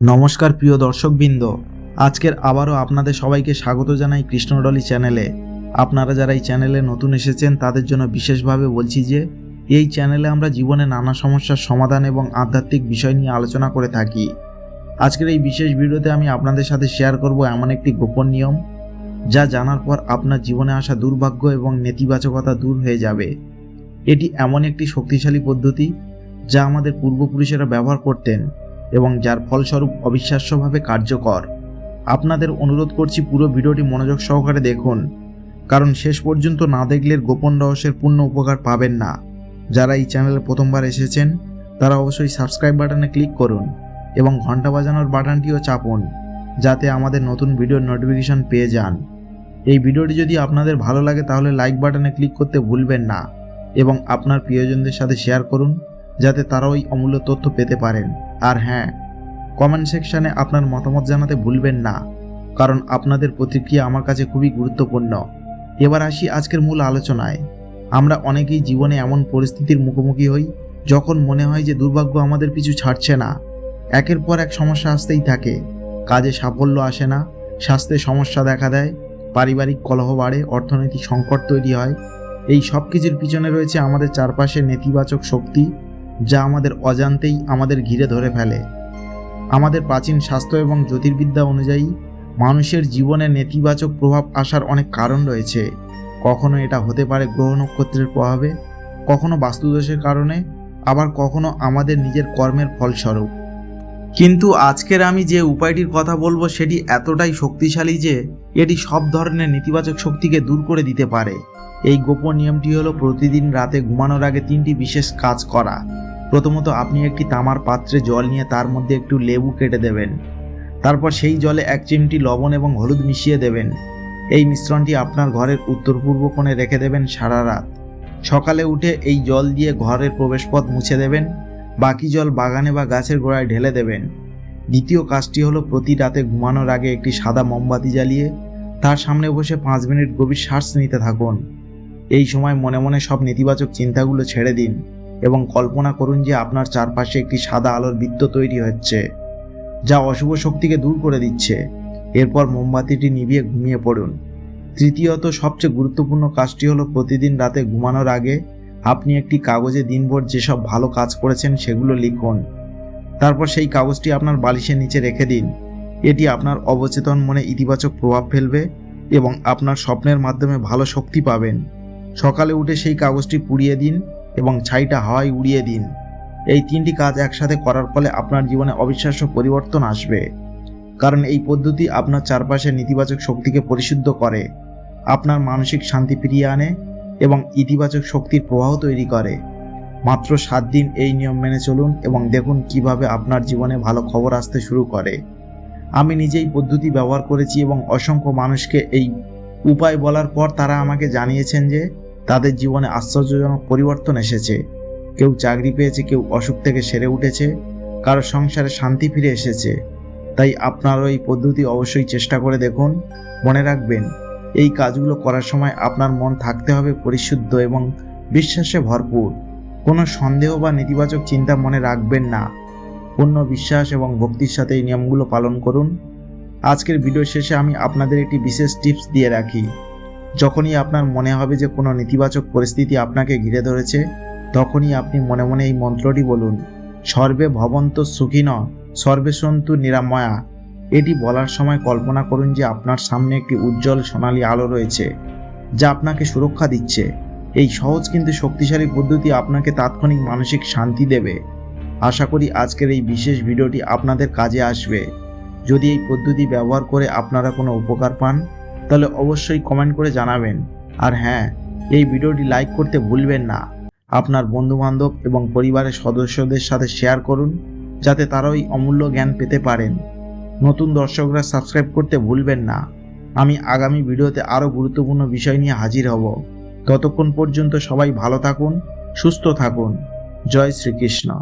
নমস্কার প্রিয় দর্শকবৃন্দ, আজকের আবারও আপনাদের সবাইকে স্বাগত জানাই কৃষ্ণডলি চ্যানেলে। আপনারা যারা এই চ্যানেলে নতুন এসেছেন, তাদের জন্য বিশেষভাবে বলছি যে, এই চ্যানেলে আমরা জীবনে নানা সমস্যার সমাধান এবং আধ্যাত্মিক বিষয় নিয়ে আলোচনা করে থাকি। আজকের এই বিশেষ ভিডিওতে আমি আপনাদের সাথে শেয়ার করব এমন একটি গোপন নিয়ম, যা জানার পর আপনার জীবনে আসা দুর্ভাগ্য এবং নেতিবাচকতা দূর হয়ে যাবে। এটি এমন একটি শক্তিশালী পদ্ধতি, যা আমাদের পূর্বপুরুষেরা ব্যবহার করতেন। এবং যার ফলস্বরূপ অবিশ্বাস্যভাবে কার্যকর। আপনাদের অনুরোধ করছি পুরো ভিডিওটি মনোযোগ সহকারে দেখুন, কারণ শেষ পর্যন্ত না দেখলে গোপন রহস্যের পূর্ণ উপকার পাবেন না। যারা এই চ্যানেলে প্রথমবার এসেছেন, তারা অবশ্যই সাবস্ক্রাইব বাটনে ক্লিক করুন এবং ঘণ্টা বাজানোর বাটনটিও চাপুন, যাতে আমাদের নতুন ভিডিওর নোটিফিকেশন পেয়ে যান। এই ভিডিওটি যদি আপনাদের ভালো লাগে তাহলে লাইক বাটনে ক্লিক করতে ভুলবেন না এবং আপনার প্রিয়জনদের সাথে শেয়ার করুন যাতে তারা ওই অমূল্য তথ্য পেতে পারেন। আর হ্যাঁ কমেন্ট সেকশনে আপনার মতামত জানাতে ভুলবেন না, কারণ আপনাদের প্রতিক্রিয়া আমার কাছে খুবই গুরুত্বপূর্ণ। এবার আসি আজকের মূল আলোচনায়। আমরা অনেকেই জীবনে এমন পরিস্থিতির মুখোমুখি হই, যখন মনে হয় যে দুর্ভাগ্য আমাদের পিছু ছাড়ছে না। একের পর এক সমস্যা আসতেই থাকে। কাজে সাফল্য আসে না, স্বাস্থ্যে সমস্যা দেখা দেয়, পারিবারিক কলহ বাড়ে, অর্থনৈতিক সংকট তৈরি হয়। এই সব কিছুর পিছনে রয়েছে আমাদের চারপাশে নেতিবাচক শক্তি যা আমাদের অজান্তেই আমাদের ঘিরে ধরে ফেলে। আমাদের প্রাচীন স্বাস্থ্য এবং জ্যোতির্বিদ্যা অনুযায়ী মানুষের জীবনে নেতিবাচক প্রভাব আসার অনেক কারণ রয়েছে। কখনো এটা হতে পারে গ্রহ নক্ষত্রের প্রভাবে, কখনো বাস্তুদোষের কারণে, আবার কখনো আমাদের নিজের কর্মের ফলস্বরূপ। কিন্তু আজকের আমি যে উপায়টির কথা বলব সেটি এতটাই শক্তিশালী যে এটি সব ধরনের নেতিবাচক শক্তিকে দূর করে দিতে পারে। এই গোপন নিয়মটি হলো প্রতিদিন রাতে ঘুমানোর আগে তিনটি বিশেষ কাজ করা। প্রথমত আপনি একটি তামার পাত্রে জল নিয়ে তার মধ্যে একটু লেবু কেটে দেবেন। তারপর সেই জলে এক চিমটি লবণ এবং হলুদ মিশিয়ে দেবেন। এই মিশ্রণটি আপনার ঘরের উত্তর পূর্ব কোণে রেখে দেবেন সারা রাত। সকালে উঠে এই জল দিয়ে ঘরের প্রবেশপথ মুছে দেবেন। বাকি জল বাগানে বা গাছের গোড়ায় ঢেলে দেবেন। দ্বিতীয় কাজটি হলো প্রতি রাতে ঘুমানোর আগে একটি সাদা মোমবাতি জ্বালিয়ে তার সামনে বসে পাঁচ মিনিট গভীর শ্বাস নিতে থাকুন। এই সময় মনে মনে সব নেতিবাচক চিন্তাগুলো ছেড়ে দিন। এবং কল্পনা করুন যে আপনার চারপাশে একটি সাদা আলোর বৃত্ত তৈরি হচ্ছে, যা অশুভ শক্তিকে দূর করে দিচ্ছে। এরপর মোমবাতিটি নিভিয়ে ঘুমিয়ে পড়ুন। তৃতীয়ত, সবচেয়ে গুরুত্বপূর্ণ কাজটি হলো প্রতিদিন রাতে ঘুমানোর আগে আপনি একটি কাগজে দিনভর যেসব ভালো কাজ করেছেন সেগুলো লিখুন। তারপর সেই কাগজটি আপনার বালিশের নিচে রেখে দিন। এটি আপনার অবচেতন মনে ইতিবাচক প্রভাব ফেলবে এবং আপনার স্বপ্নের মাধ্যমে ভালো শক্তি পাবেন। সকালে উঠে সেই কাগজটি পুড়িয়ে দিন। এবং ছাইটা হাওয়ায় উড়িয়ে দিন। এই তিনটি কাজ একসাথে করার ফলে আপনার জীবনে অবিশ্বাস্য পরিবর্তন আসবে। কারণ এই পদ্ধতি আপনার চারপাশের নেতিবাচক শক্তিকে পরিশুদ্ধ করে, আপনার মানসিক শান্তি ফিরিয়ে আনে এবং ইতিবাচক শক্তির প্রবাহ তৈরি করে। মাত্র সাত দিন এই নিয়ম মেনে চলুন এবং দেখুন কীভাবে আপনার জীবনে ভালো খবর আসতে শুরু করে। আমি নিজেই পদ্ধতি ব্যবহার করেছি এবং অসংখ্য মানুষকে এই উপায় বলার পর তারা আমাকে জানিয়েছেন যে তাদের জীবনে আশ্চর্যজনক পরিবর্তন এসেছে। কেউ চাকরি পেয়েছে, কেউ অসুখ থেকে সেরে উঠেছে, কারও সংসারে শান্তি ফিরে এসেছে। তাই আপনারও এই পদ্ধতি অবশ্যই চেষ্টা করে দেখুন। মনে রাখবেন, এই কাজগুলো করার সময় আপনার মন থাকতে হবে পরিশুদ্ধ এবং বিশ্বাসে ভরপুর। কোনো সন্দেহ বা নেতিবাচক চিন্তা মনে রাখবেন না। পূর্ণ বিশ্বাস এবং ভক্তির সাথে এই নিয়মগুলো পালন করুন। আজকের ভিডিও শেষে আমি আপনাদের একটি বিশেষ টিপস দিয়ে রাখি। যখনই আপনার মনে হবে যে কোনো নেতিবাচক পরিস্থিতি আপনাকে ঘিরে ধরেছে, তখনই আপনি মনে মনে এই মন্ত্রটি বলুন। সর্বে ভবন্ত সুখিন, সর্বে সন্তু নিরাময়া। এটি বলার সময় কল্পনা করুন যে আপনার সামনে একটি উজ্জ্বল সোনালী আলো রয়েছে, যা আপনাকে সুরক্ষা দিচ্ছে। এই সহজ কিন্তু শক্তিশালী পদ্ধতি আপনাকে তাৎক্ষণিক মানসিক শান্তি দেবে। আশা করি আজকের এই বিশেষ ভিডিওটি আপনাদের কাজে আসবে। যদি এই পদ্ধতি ব্যবহার করে আপনারা কোনো উপকার পান তাহলে অবশ্যই কমেন্ট করে জানাবেন। আর হ্যাঁ এই ভিডিওটি লাইক করতে ভুলবেন না। আপনার বন্ধুবান্ধব এবং পরিবারের সদস্যদের সাথে শেয়ার করুন, যাতে তারাও এই অমূল্য জ্ঞান পেতে পারেন। নতুন দর্শকরা সাবস্ক্রাইব করতে ভুলবেন না। আমি আগামী ভিডিওতে আরও গুরুত্বপূর্ণ বিষয় নিয়ে হাজির হব। ততক্ষণ পর্যন্ত সবাই ভালো থাকুন, সুস্থ থাকুন। জয় শ্রীকৃষ্ণ।